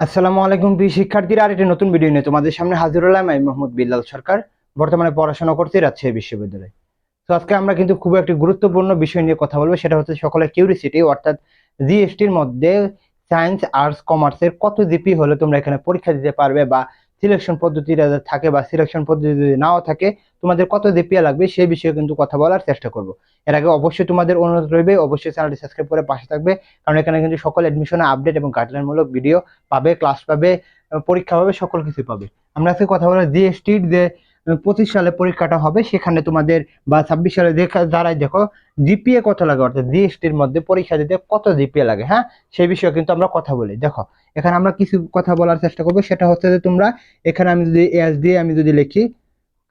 আসসালামু আলাইকুম প্রিয় শিক্ষার্থীরা আর একটি নতুন ভিডিও নিয়ে তোমাদের সামনে হাজির হলাম আমি মোহাম্মদ বিল্লাল সরকার, বর্তমানে পড়াশোনা করতে রাজশাহী বিশ্ববিদ্যালয়ে। তো আজকে আমরা কিন্তু খুব একটি গুরুত্বপূর্ণ বিষয় নিয়ে কথা বলব, সেটা হচ্ছে সকলের কিউরিসিটি অর্থাৎ জিএসটির মধ্যে সায়েন্স আর্টস কমার্সের কত জিপি হলে তোমরা এখানে পরীক্ষা দিতে পারবে বা সিলেকশন পদ্ধতি থাকে বা সিলেকশন পদ্ধতি যদি নাও থাকে, তোমাদের কত দেপিয়া লাগবে সেই বিষয়ে কিন্তু কথা বলার চেষ্টা করব। এর আগে অবশ্যই তোমাদের অনুরোধ রইবে, অবশ্যই চ্যানেলটি সাবস্ক্রাইব করে পাশে থাকবে, কারণ এখানে কিন্তু সকল অ্যাডমিশনে আপডেট এবং গাইডলাইনমূলক ভিডিও পাবে ক্লাস পাবে, পরীক্ষা পাবে সকল কিছু পাবে। আমরা আজকে কথা বলব জিএসটির যে পঁচিশ সালে পরীক্ষাটা হবে, সেখানে তোমাদের বা ছাব্বিশ সালে দেখা, দাঁড়ায় দেখো, জিপিএ কত লাগে? অর্থাৎ জিএসটির মধ্যে পরীক্ষা দিতে কত জিপিএ লাগে হ্যাঁ? সেই বিষয়ে কিন্তু আমরা কথা বলি। দেখো, এখানে আমরা কিছু কথা বলার চেষ্টা করব। সেটা হচ্ছে যে তোমরা, এখানে আমি যদি এস দিয়ে আমি যদি লিখি,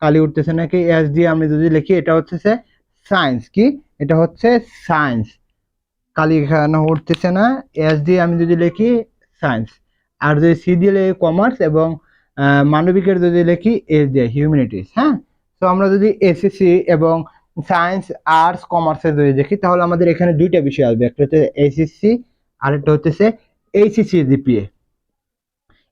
কালি উঠতেছে নাকি? এস দিয়ে আমি যদি লিখি, এটা হচ্ছে সায়েন্স কি? এটা হচ্ছে সায়েন্স। কালি এখানে উঠতেছে না, এস দিয়ে আমি যদি লিখি সায়েন্স। আর যদি সি দিয়ে কমার্স এবং মানবিকের যদি লিখি এস দিয়ে হিউম্যানিটিস হ্যাঁ? তো আমরা যদি এসএসসি এবং সায়েন্স আর্টস কমার্সে যদি দেখি, তাহলে আমাদের এখানে দুইটা বিষয় আসবে। একটা হচ্ছে এসএসসি আর একটা হচ্ছে এইচএসসি জিপিএ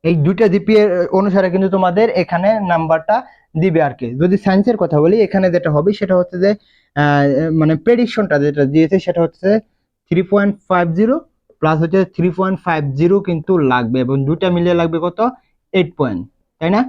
এই দুইটা জিপিএ অনুসারে কিন্তু তোমাদের এখানে নাম্বারটা দিবে আর কি। যদি সায়েন্সের কথা বলি, এখানে যেটা হবে, সেটা হচ্ছে যে মানে প্রেডিকশনটা যেটা দিয়েছে, সেটা হচ্ছে three point five zero plus হচ্ছে থ্রি পয়েন্ট ফাইভ জিরো কিন্তু লাগবে এবং দুটা মিলিয়ে লাগবে কত? এইট পয়েন্ট তাই না?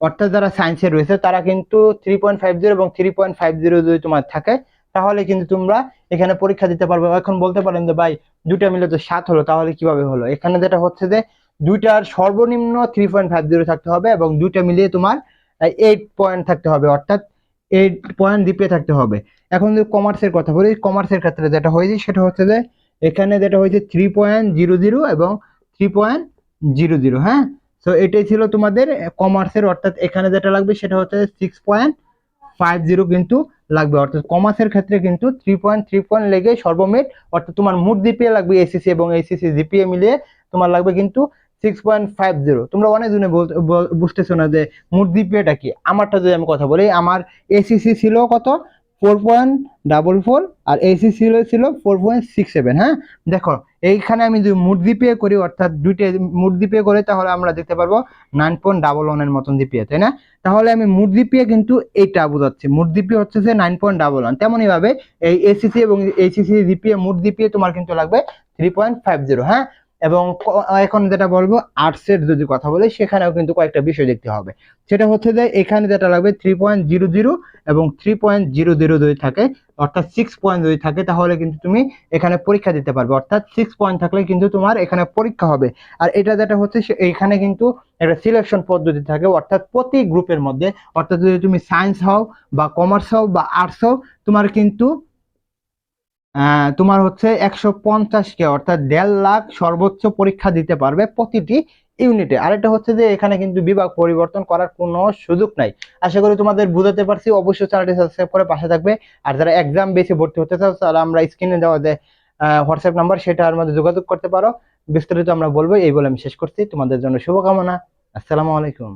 অর্থাৎ যারা সায়েন্সে রয়েছে, তারা কিন্তু থ্রি পয়েন্ট ফাইভ জিরো এবং থ্রি পয়েন্ট ফাইভ জিরো যদি তোমার থাকে, তাহলে কিন্তু তোমরা এখানে পরীক্ষা দিতে পারবে। এখন বলতে পারেন যে, ভাই দুটা মিলে তো সাত হলো, তাহলে কীভাবে হলো? এখানে যেটা হচ্ছে যে, দুইটার সর্বনিম্ন থ্রি পয়েন্ট ফাইভ জিরো থাকতে হবে এবং দুইটা মিলিয়ে তোমার এইট পয়েন্ট থাকতে হবে। অর্থাৎ এইট পয়েন্ট দ্বীপে থাকতে হবে। এখন যদি কমার্সের কথা বলি কমার্সের ক্ষেত্রে যেটা হয়েছে, সেটা হচ্ছে যে, এখানে যেটা হয়েছে থ্রি পয়েন্ট জিরো জিরো এবং থ্রি পয়েন্ট জিরো জিরো হ্যাঁ? তো এটাই ছিল তোমাদের কমার্সের অর্থাৎ এখানে যেটা লাগবে সেটা হচ্ছে সিক্স পয়েন্ট ফাইভ জিরো কিন্তু লাগবে। অর্থাৎ কমার্সের ক্ষেত্রে কিন্তু থ্রি পয়েন্ট থ্রি পয়েন্ট লেগে সর্বমেট, অর্থাৎ তোমার মোট জিপিএ লাগবে এসিসি এবং এসিসি জিপিএ মিলিয়ে তোমার লাগবে কিন্তু সিক্স পয়েন্ট ফাইভ জিরো তোমরা অনেক জনে বল- বল- বুঝতেছো না যে মোট জিপিএটা কি? আমারটা যদি আমি কথা বলি, আমার এসিসি ছিল কত? ফোর পয়েন্ট ডাবল ফোর আর এসি ছিল ছিল ফোর পয়েন্ট সিক্স সেভেন হ্যাঁ? দেখো এইখানে আমি যদি মুড দি পে করি, অর্থাৎ দুইটা মুড দি পে করে তাহলে আমরা দেখতে পারব নাইন পয়েন্ট ডাবল ওয়ানের মতন জিপিএ তাই না? তাহলে আমি মুড দি পে কিন্তু এইটা বোঝাচ্ছি। দি পে হচ্ছে যে নাইন পয়েন্ট ডাবল ওয়ান তেমনই ভাবে এই এসিসি এবং এইচএসি মুড দি পে তোমার কিন্তু লাগবে থ্রি পয়েন্ট ফাইভ জিরো হ্যাঁ? এবং এখন যেটা বলব আর্টসের যদি কথা বলি, সেখানেও কিন্তু কয়েকটা বিষয় দেখতে হবে। সেটা হচ্ছে যে, এখানে যেটা লাগবে থ্রি পয়েন্ট জিরো জিরো এবং থ্রি পয়েন্ট জিরো জিরো যদি থাকে, অর্থাৎ সিক্স পয়েন্ট যদি থাকে, তাহলে কিন্তু তুমি এখানে পরীক্ষা দিতে পারবে। অর্থাৎ সিক্স পয়েন্ট থাকলে কিন্তু তোমার এখানে পরীক্ষা হবে। আর এটা যেটা হচ্ছে এখানে কিন্তু একটা সিলেকশন পদ্ধতি থাকে, অর্থাৎ প্রতি গ্রুপের মধ্যে, অর্থাৎ যদি তুমি সায়েন্স হও বা কমার্স হও বা আর্টস হও, তোমার কিন্তু তোমার হচ্ছে একশো পঞ্চাশ কে অর্থাৎ দেড় লাখ সর্বোচ্চ পরীক্ষা দিতে পারবে প্রতিটি ইউনিটে আরেকটা হচ্ছে যে, এখানে কিন্তু বিভাগ পরিবর্তন করার কোনো সুযোগ নাই। আশা করি তোমাদের বুঝাতে পারছি, অবশ্যই চ্যানেলটি সাবস্ক্রাইব করে পাশে থাকবে। আর যারা এক্সাম বেশি ভর্তি হতে চাও তাহলে আমরা স্ক্রিনে দেওয়া যে হোয়াটসঅ্যাপ নাম্বার সেটার মধ্যে যোগাযোগ করতে পারো। বিস্তারিত আমরা বলব, এই বলে আমি শেষ করছি। তোমাদের জন্য শুভকামনা। আসসালামু আলাইকুম।